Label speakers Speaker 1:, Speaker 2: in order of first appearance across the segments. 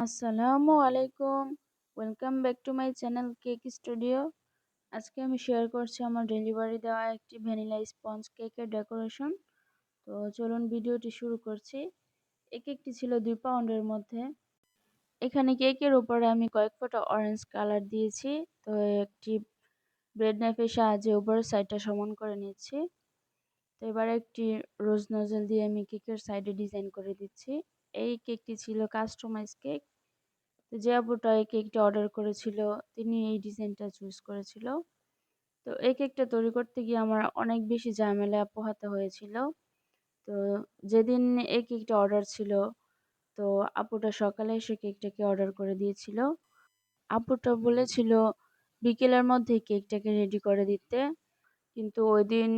Speaker 1: আসসালামু আলাইকুম। Welcome back to my channel cake studio আজকে আমি শেয়ার করছি আমার ডেলিভারি দেওয়া একটি ভ্যানিলা স্পঞ্জ কেকের ডেকোরেশন তো চলুন ভিডিওটি শুরু করছি। এই কেকটি ছিল দুই পাউন্ডের মধ্যে। এখানে কেকের উপরে আমি কয়েক ফোটা অরেঞ্জ কালার দিয়েছি। তো একটি ব্রেড নাইফের সাহায্যে উপরের সাইডটা সমান করে নিচ্ছি। তো এবার একটি রোজ নজল দিয়ে আমি কেকের সাইডে ডিজাইন করে দিচ্ছি। এই কেকটি ছিল কাস্টমাইজ কেক। তো যে আপুটা এই কেকটা অর্ডার করেছিল, তিনি এই ডিজাইনটা চুজ করেছিল। তো এই কেকটা তৈরি করতে গিয়ে আমার অনেক বেশি ঝামেলা পোহাতে হয়েছিল। তো যেদিন এই কেকটা অর্ডার ছিল, তো আপুটা সকালে এসে কেকটাকে অর্ডার করে দিয়েছিল। আপুটা বলেছিল বিকেলের মধ্যে কেকটাকে রেডি করে দিতে। কিন্তু ওই দিন,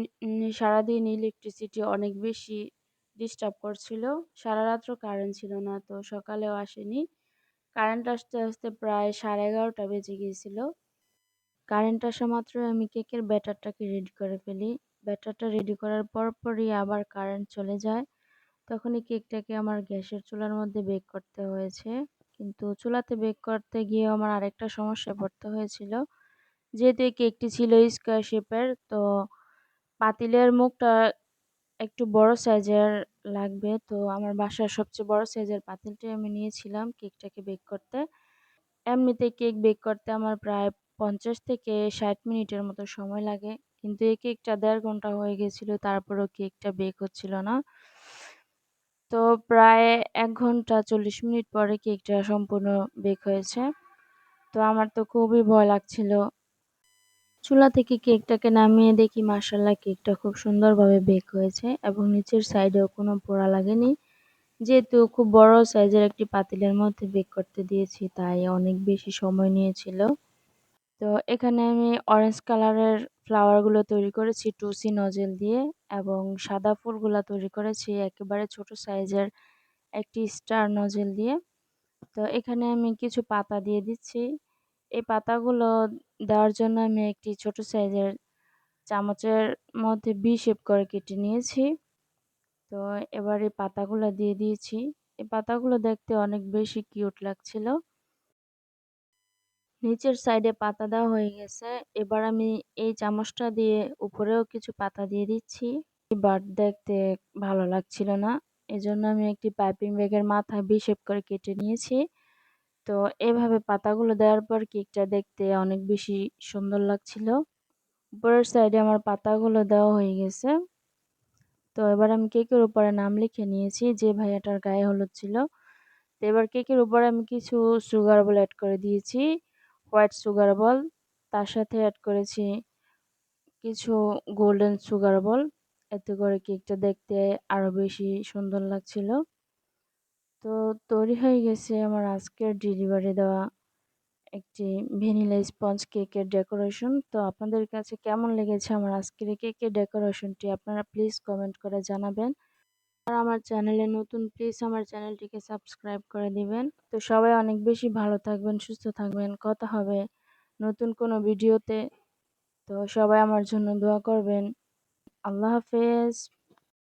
Speaker 1: সারাদিন ইলেকট্রিসিটি অনেক বেশি ডিস্টার্ব করছিল। সারা রাত্র কারেন্ট ছিল না, তো সকালেও আসেনি। কারেন্ট আসতে আসতে প্রায় সাড়ে এগারোটা বেজে গিয়েছিল। কারেন্ট আসা মাত্র আমি কেকের ব্যাটারটাকে রেডি করে ফেলি। ব্যাটারটা রেডি করার পরপরই আবার কারেন্ট চলে যায়। তখনই কেকটাকে আমার গ্যাসের চুলার মধ্যে বেক করতে হয়েছে। কিন্তু চুলাতে বেক করতে গিয়ে আমার আরেকটা সমস্যায় পড়তে হয়েছিল। যেহেতু এই কেকটি ছিল স্কোয়ার শেপের তো পাতিলের মুখটা একটু বড় সাইজের লাগবে। তো আমার বাসার সবচেয়ে বড় সাইজের পাতিলটাই আমি নিয়েছিলাম কেকটাকে বেক করতে। এমনিতে কেক বেক করতে আমার প্রায় পঞ্চাশ থেকে ষাট মিনিটের মতো সময় লাগে। কিন্তু এই কেকটা দেড় ঘণ্টা হয়ে গেছিল, তারপরেও কেকটা বেক হচ্ছিল না। তো প্রায় এক ঘণ্টা চল্লিশ মিনিট পরে কেকটা সম্পূর্ণ বেক হয়েছে। তো আমার তো খুবই ভয় লাগছিল চুলা থেকে কেকটাকে নামিয়ে দেখি মার্শাল্লাহ কেকটা খুব সুন্দরভাবে বেক হয়েছে এবং নিচের সাইডেও কোনো পোড়া লাগেনি। যেহেতু খুব বড় সাইজের একটি পাতিলের মধ্যে বেক করতে দিয়েছি, তাই অনেক বেশি সময় নিয়েছিল। তো এখানে আমি অরেঞ্জ কালারের ফ্লাওয়ারগুলো তৈরি করেছি টুসি নজেল দিয়ে, এবং সাদা ফুলগুলো তৈরি করেছি একেবারে ছোট সাইজের একটি স্টার নজেল দিয়ে। তো এখানে আমি কিছু পাতা দিয়ে দিচ্ছি। এই পাতাগুলো দেওয়ার জন্য আমি একটি ছোট সাইজের চামচের মধ্যে বি শেপ করে কেটে নিয়েছি। তো এবার এই পাতাগুলো দিয়ে দিয়েছি। এই পাতাগুলো দেখতে অনেক বেশি কিউট লাগছিল। নিচের সাইডে পাতা দেওয়া হয়ে গেছে। এবার আমি এই চামচটা দিয়ে উপরেও কিছু পাতা দিয়ে দিচ্ছি। বাট দেখতে ভালো লাগছিল না। এজন্য আমি একটি পাইপিং ব্যাগের মাথায় বি শেপ করে কেটে নিয়েছি। তো এভাবে পাতাগুলো দেওয়ার পর কেকটা দেখতে অনেক বেশি সুন্দর লাগছিল। উপরের সাইডে আমার পাতাগুলো দেওয়া হয়ে গেছে। তো এবার আমি কেকের উপরে নাম লিখে নিয়েছি, যে ভাইয়াটার গায়ে হলুদ ছিল। তো এবার কেকের উপরে আমি কিছু সুগার বল অ্যাড করে দিয়েছি হোয়াইট সুগার বল তার সাথে অ্যাড করেছি কিছু গোল্ডেন সুগার বল এতে করে কেকটা দেখতে আরও বেশি সুন্দর লাগছিল। তো তৈরি হয়ে গেছে আমার আজকের ডেলিভারি দেওয়া একটি ভ্যানিলা স্পঞ্জ কেকের ডেকোরেশন। তো আপনাদের কাছে কেমন লেগেছে আমার আজকের কেকের ডেকোরেশনটি? আপনারা প্লিজ কমেন্ট করে জানাবেন। আর আমার চ্যানেলে নতুন, প্লিজ আমার চ্যানেলটিকে সাবস্ক্রাইব করে দিবেন। তো সবাই অনেক বেশি ভালো থাকবেন, সুস্থ থাকবেন। কথা হবে নতুন কোনো ভিডিওতে। তো সবাই আমার জন্য দোয়া করবেন। আল্লাহ হাফেজ।